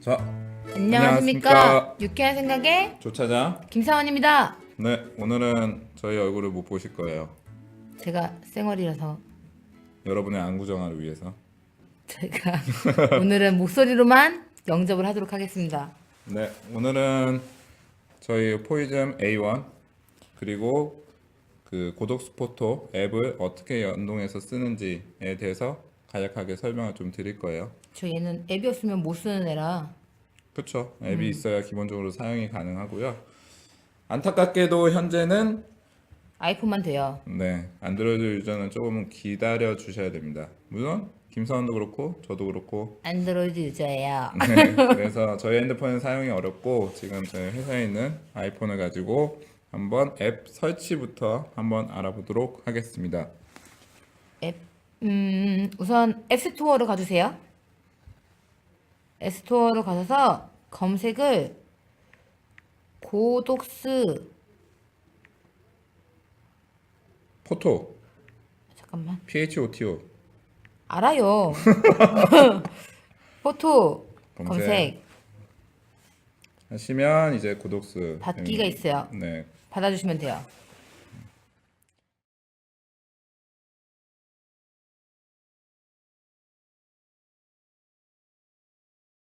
자, 안녕하십니까. 안녕하십니까. 유쾌한 생각의 조차장. 김사원입니다. 네, 오늘은 저희 얼굴을 못 보실 거예요. 제가 쌩얼이라서 여러분의 안구 정화를 위해서. 제가 오늘은 목소리로만 영접을 하도록 하겠습니다. 네, 오늘은 저희 포이즘 A1 그리고 그 고독 스포토 앱을 어떻게 연동해서 쓰는지에 대해서 간략하게 설명을 좀 드릴 거예요. 저 얘는 앱이 없으면 못 쓰는 애라 그렇죠. 앱이 있어야 기본적으로 사용이 가능하고요. 안타깝게도 현재는 아이폰만 돼요. 네, 안드로이드 유저는 조금 기다려 주셔야 됩니다. 물론 김사원도 그렇고 저도 그렇고 안드로이드 유저예요. 네, 그래서 저희 핸드폰은 사용이 어렵고 지금 저희 회사에 있는 아이폰을 가지고 한번 앱 설치부터 한번 알아보도록 하겠습니다. 앱, 음, 우선 앱스토어로 가주세요. 앱스토어로 가셔서 검색을 고독스 포토 잠깐만 PHOTO 알아요. 포토 검색. 검색 하시면 이제 고독스 받기가 있어요. 네, 받아주시면 돼요.